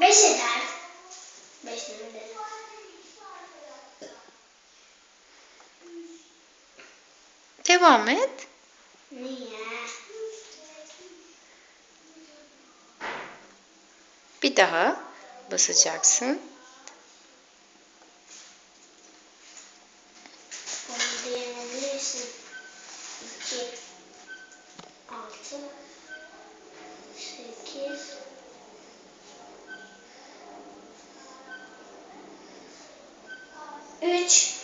Beş eder. Beş lira. Devam et. Niye? Bir daha basacaksın. 3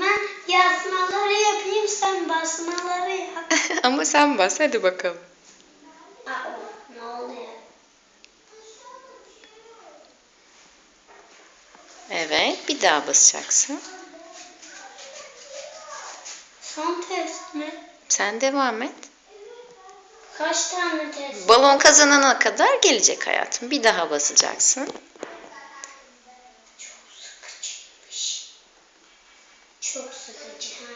Ben yazmaları yapayım sen basmaları yap. Ama sen bas hadi bakalım. Aa, ne oluyor? Evet bir daha basacaksın. Son test mi? Sen devam et. Kaç tane test? Balon kazanana kadar gelecek hayatım. Bir daha basacaksın. Çok sıkıcıymış. Çok sıkıcı ha.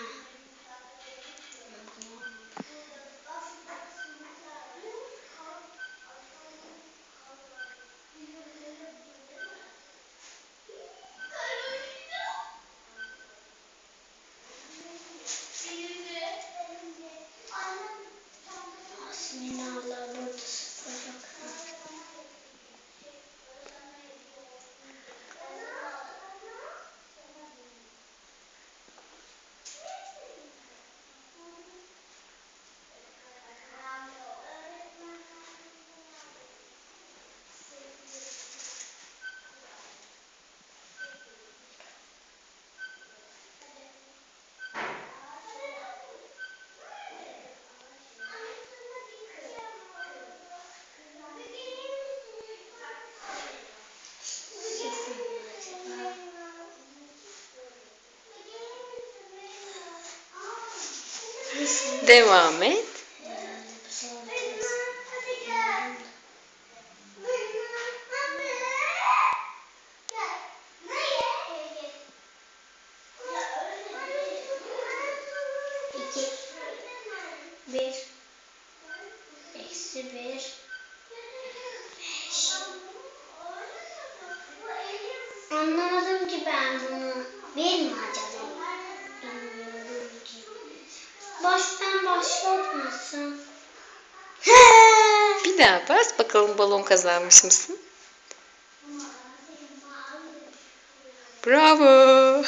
Devam et. İki. Bir. Eksi bir. Anlamadım ki ben bunu. Bir mi acaba? Başlatmasın. Bir daha bas bakalım balon kazanmış mısın? Bravo.